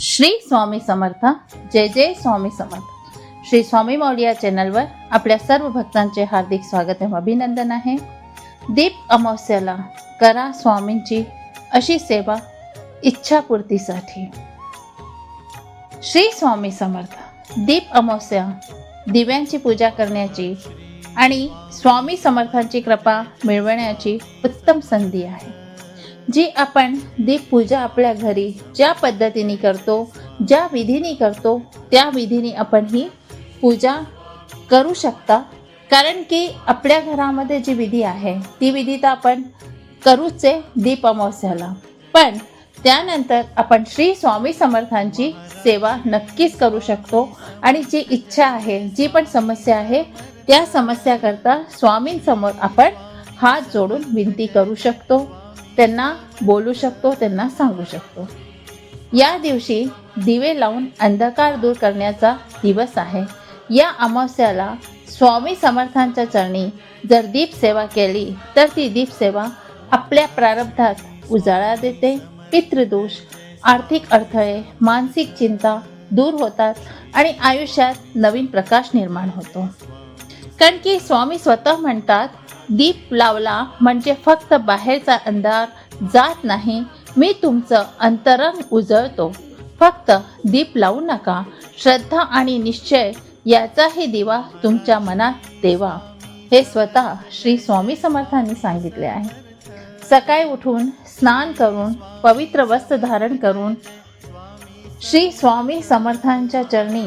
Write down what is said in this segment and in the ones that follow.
श्री स्वामी समर्थ. जय जय स्वामी समर्थ. श्री स्वामी मौली चॅनलवर आपल्या सर्व भक्तांचे हार्दिक स्वागत एवं अभिनंदन आहे. दीप अमावस्याला करा स्वामींची अशी सेवा इच्छापूर्तीसाठी. श्री स्वामी समर्थ. दीप अमावस्या दिव्यांची पूजा करण्याची आणि स्वामी समर्थांची कृपा मिळवण्याची उत्तम संधी आहे. जी आपण दीपपूजा आपल्या घरी ज्या पद्धतीने करतो ज्या विधीने करतो त्या विधीने आपण ही पूजा करू शकता. कारण की आपल्या घरामध्ये जी विधी आहे ती विधी तर आपण करूच आहे दीप अमावस्याला. पण त्यानंतर आपण श्री स्वामी समर्थांची सेवा नक्कीच करू शकतो. आणि जी इच्छा आहे जी पण समस्या आहे त्या समस्याकरता स्वामींसमोर आपण हात जोडून विनंती करू शकतो. त्यांना बोलू शकतो त्यांना सांगू शकतो. या दिवशी दिवे लावून अंधकार दूर करण्याचा दिवस आहे. या अमावस्याला स्वामी समर्थांच्या चरणी जर दीप सेवा केली तर ती दीप सेवा आपल्या प्रारब्धात उजाळा देते. पितृदोष आर्थिक अडथळे मानसिक चिंता दूर होतात आणि आयुष्यात नवीन प्रकाश निर्माण होतो. कारण की स्वामी स्वतः म्हणतात दीप लावला म्हणजे फक्त बाहेरचा अंधार जात नाही. मी तुमचं अंतरंग उजळतो. फक्त दीप लावू नका. श्रद्धा आणि निश्चय याचाही दिवा तुमच्या मनात देवा हे स्वतः श्री स्वामी समर्थांनी सांगितले आहे. सकाळी उठून स्नान करून पवित्र वस्त्र धारण करून श्री स्वामी समर्थांच्या चरणी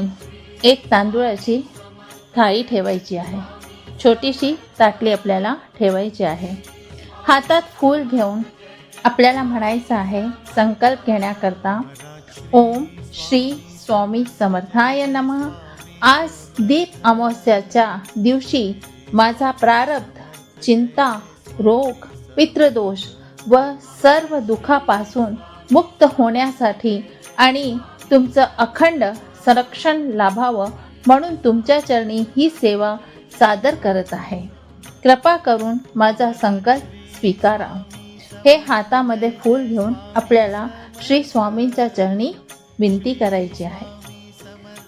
एक तांदूळाची थाळी ठेवायची आहे. छोटीशी ताटली आपल्याला ठेवायची आहे. हातात फूल घेऊन आपल्याला म्हणायचं आहे संकल्प घेण्याकरता ओम श्री स्वामी समर्थाय नमः. आज दीप अमावस्याच्या दिवशी माझा प्रारब्ध चिंता रोग पितृदोष व सर्व दुःखापासून मुक्त होण्यासाठी आणि तुमचं अखंड संरक्षण लाभावं म्हणून तुमच्या चरणी ही सेवा सादर करत आहे. कृपा करून माझा संकल्प स्वीकारा. हे हातामध्ये फूल घेऊन आपल्याला श्री स्वामींच्या चरणी विनंती करायची आहे.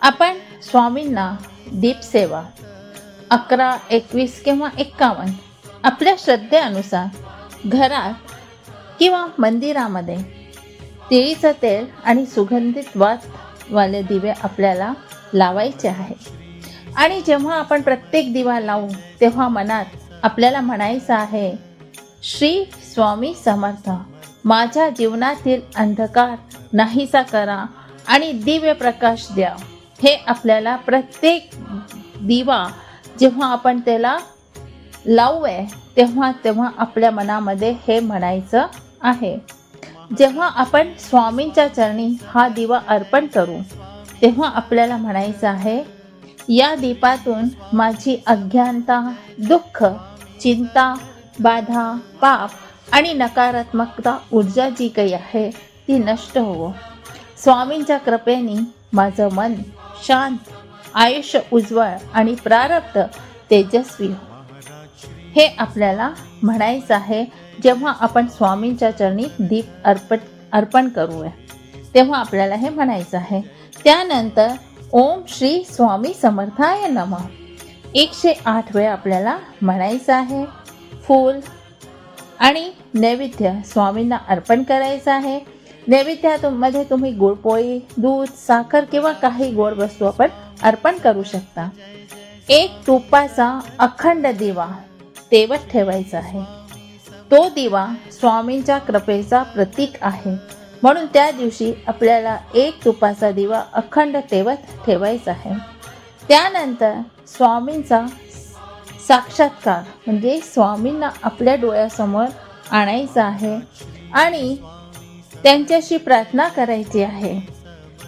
आपण स्वामींना दीपसेवा अकरा एकवीस किंवा एक्कावन्न आपल्या श्रद्धेनुसार घरात किंवा मंदिरामध्ये तिळीचं तेल आणि सुगंधित वात वाले दिवे आपल्याला लावायचे आहे आणि जेव्हा आपण प्रत्येक दिवा लावू तेव्हा मनात आपल्याला म्हणायचं आहे श्री स्वामी समर्थ माझ्या जीवनातील अंधकार नाहीसा करा आणि दिव्य प्रकाश द्या. हे आपल्याला प्रत्येक दिवा जेव्हा आपण त्याला लावू आहे तेव्हा तेव्हा आपल्या मनामध्ये हे म्हणायचं आहे. जेव्हा आपण स्वामींच्या चरणी हा दिवा अर्पण करू तेव्हा आपल्याला म्हणायचं आहे या दीपातून माझी अज्ञानता दुःख चिंता बाधा पाप आणि नकारात्मकता ऊर्जा जी काही आहे ती नष्ट होवो. स्वामींच्या कृपेने माझं मन शांत आयुष्य उज्ज्वल आणि प्रारब्ध तेजस्वी हो. हे आपल्याला म्हणायचं आहे जेव्हा आपण स्वामींच्या चरणी दीप अर्पण अर्पण करूया तेव्हा आपल्याला हे म्हणायचं आहे. त्यानंतर ओम श्री स्वामी समर्थाय नम. एकशे आठ वेळा आपल्याला म्हणायचं आहे. फूल आणि नैवेद्य स्वामींना अर्पण करायचं आहे. नैवेद्यामध्ये तुम्ही गुळपोळी दूध साखर किंवा काही गोड वस्तू आपण अर्पण करू शकता. एक तुपाचा अखंड दिवा तेवत ठेवायचा आहे. तो दिवा स्वामींच्या कृपेचा प्रतीक आहे. म्हणून त्या दिवशी आपल्याला एक तुपाचा दिवा अखंड तेवत ठेवायचा आहे. त्यानंतर स्वामींचा साक्षात्कार म्हणजे स्वामींना आपल्या डोळ्यासमोर आणायचं आहे आणि त्यांच्याशी प्रार्थना करायची आहे.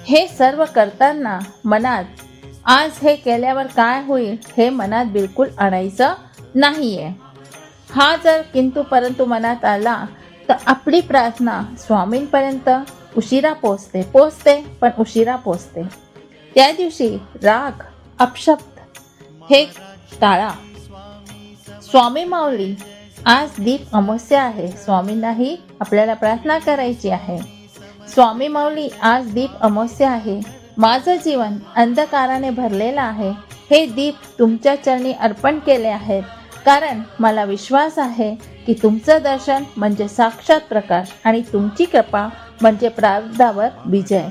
हे सर्व करताना मनात आज हे केल्यावर काय होईल हे मनात बिलकुल आणायचं नाही आहे हा जर किंतु परंतु मनात आला तर आपली प्रार्थना स्वामींपर्यंत उशिरा पोचते पोचते पण उशिरा पोचते त्या दिवशी राग अपशब्द हे टाळा. स्वामी माऊली आज दीप अमावस्या आहे. स्वामींनाही आपल्याला प्रार्थना करायची आहे. स्वामी माऊली आज दीप अमावस्या आहे. माझं जीवन अंधकाराने भरलेलं आहे. हे दीप तुमच्या चरणी अर्पण केले आहेत. कारण मला विश्वास आहे की तुमचं दर्शन म्हणजे साक्षात प्रकाश आणि तुमची कृपा म्हणजे प्रारब्धावर विजय.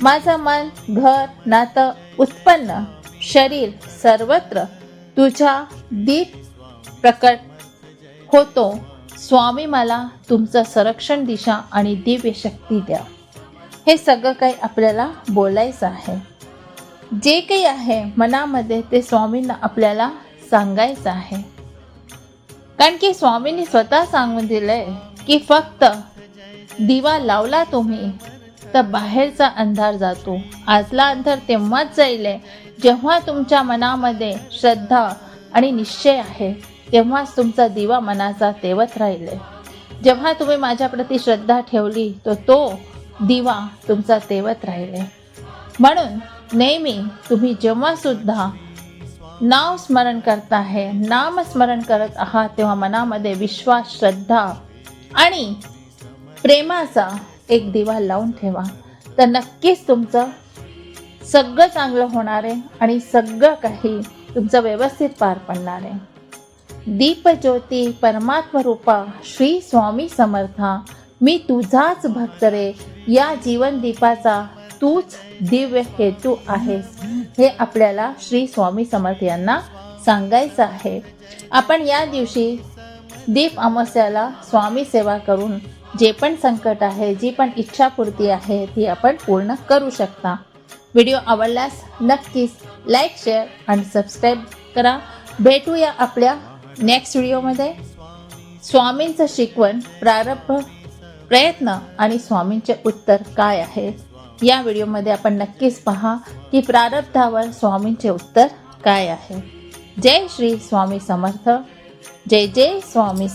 माझं मन घर नातं उत्पन्न शरीर सर्वत्र तुझ्या दीप प्रकट होतो. स्वामी मला तुमचं संरक्षण दिशा आणि दिव्य शक्ती द्या. हे सगळं काही आपल्याला बोलायचं आहे. जे काही आहे मनामध्ये ते स्वामींना आपल्याला सांगायचं आहे. कारण की स्वामींनी स्वतः सांगून दिलंय की फक्त दिवा लावला तुम्ही तर बाहेरचा अंधार जातो. आजला अंधार तेव्हाच जाईल जेव्हा तुमच्या मनामध्ये श्रद्धा आणि निश्चय आहे तेव्हाच तुमचा दिवा मनाचा तेवत राहील जेव्हा तुम्ही माझ्याप्रती श्रद्धा ठेवली तर तो दिवा तुमचा तेवत राहील म्हणून नेहमी तुम्ही जेव्हा सुद्धा नाव स्मरण करत आहे. नाम स्मरण करत आहात तेव्हा मनामध्ये विश्वास श्रद्धा आणि प्रेमाचा एक दिवा लावून ठेवा. तर नक्कीच तुमचं सगळं चांगलं होणार आहे आणि सगळं काही तुमचं व्यवस्थित पार पडणार आहे. दीपज्योती परमात्म रूपा श्री स्वामी समर्था. मी तुझाच भक्त रे. या जीवन दीपाचा तूच दिव्य हेतू आहेस हे आपल्याला श्री स्वामी समर्थ यांना सांगायचं आहे. आपण या दिवशी दीप अमावस्याला स्वामी सेवा करून जे पण संकट आहे जी पण इच्छापूर्ती आहे ती आपण पूर्ण करू शकता. व्हिडिओ आवडल्यास नक्कीच लाईक शेअर आणि सबस्क्राईब करा. भेटूया आपल्या नेक्स्ट व्हिडिओमध्ये स्वामींचं शिकवण प्रारंभ प्रयत्न आणि स्वामींचे उत्तर काय आहे? या व्हिडिओमध्ये आपण नक्कीच पहा की प्रारब्धावर स्वामींचे उत्तर काय आहे. जय श्री स्वामी समर्थ. जय जय स्वामी